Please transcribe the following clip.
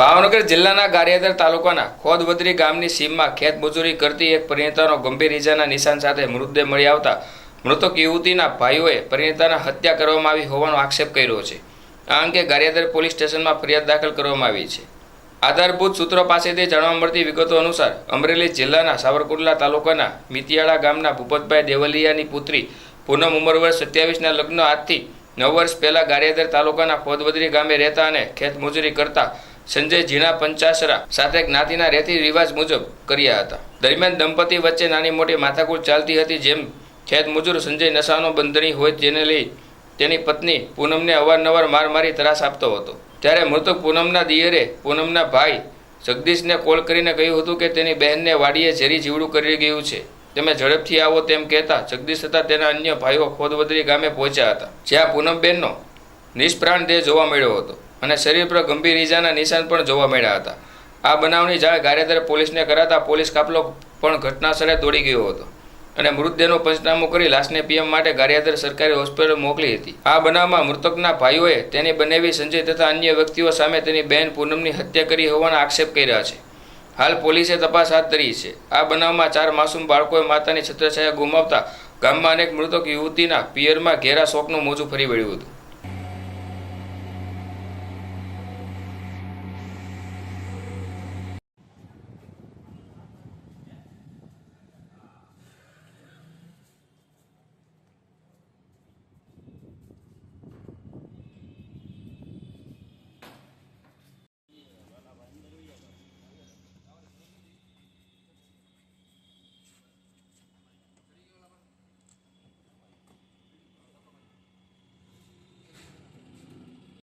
ભાવનગર જિલ્લાના ગારિયાદર તાલુકાના ખોદવદરી ગામની સીમમાં ખેત મજૂરી કરતી એક પરિણીતાનો ગંભીર ઇજાના નિશાન સાથે મૃતદેહ મળી આવતા મૃતક યુવતીના ભાઈઓએ પરિણીતાના હત્યા કરવામાં આવી હોવાનો આક્ષેપ કર્યો છે. આ અંગે ગારિયાદર પોલીસ સ્ટેશનમાં ફરિયાદ દાખલ કરવામાં આવી છે. આધારભૂત સૂત્રો પાસેથી જાણવા મળતી વિગતો અનુસાર અમરેલી જિલ્લાના સાવરકુંડલા તાલુકાના મિતિયાળા ગામના ભૂપતભાઈ દેવલિયાની પુત્રી પૂનમ ઉંમર વર્ષ સત્યાવીસના લગ્ન આજથી નવ વર્ષ પહેલાં ગારિયાદર તાલુકાના ખોદવદરી ગામે રહેતા અને ખેત મજૂરી કરતા સંજય ઝીણા પંચાસરા સાથે જ્ઞાતિના રેતી રિવાજ મુજબ કર્યા હતા. દરમિયાન દંપતી વચ્ચે નાની મોટી માથાકૂટ ચાલતી હતી જેમ ખેત મુજુર સંજય નશાનો બંધણી હોય જેને લઈ તેની પત્ની પૂનમને અવારનવાર માર મારી ત્રાસ આપતો હતો. ત્યારે મૃતક પૂનમના દિયરે પૂનમના ભાઈ જગદીશને કોલ કરીને કહ્યું હતું કે તેની બહેનને વાડીએ ઝેરી જીવડું કરી ગયું છે. તમે ઝડપથી આવો તેમ કહેતા જગદીશ તથા તેના અન્ય ભાઈઓ ખોદવદરી ગામે પહોંચ્યા હતા. જ્યાં પૂનમબેનનો નિષ્પ્રાણ દેહ જોવા મળ્યો હતો. અને શરીર પર ગંભીર ઈજાના નિશાન પણ જોવા મળ્યા હતા. આ બનાવની જાણ ગારેદર પોલીસને કરાતા પોલીસ કાફલો પણ ઘટનાસ્થળે દોડી ગયો હતો અને મૃતદેહનું પંચનામું કરી લાશને પીએમ માટે ગારિયાદર સરકારી હોસ્પિટલ મોકલી હતી. આ બનાવમાં મૃતકના ભાઈઓએ તેની બનેવી સંજય તથા અન્ય વ્યક્તિઓ સામે તેની બહેન પૂનમની હત્યા કરી હોવાના આક્ષેપ કર્યા છે. હાલ પોલીસે તપાસ હાથ ધરી છે. આ બનાવમાં ચાર માસૂમ બાળકોએ માતાની છત્રછાયા ગુમાવતા ગામમાં અનેક મૃતક યુવતીના પિયરમાં ઘેરા શોકનું મોજું ફરી વળ્યું હતું.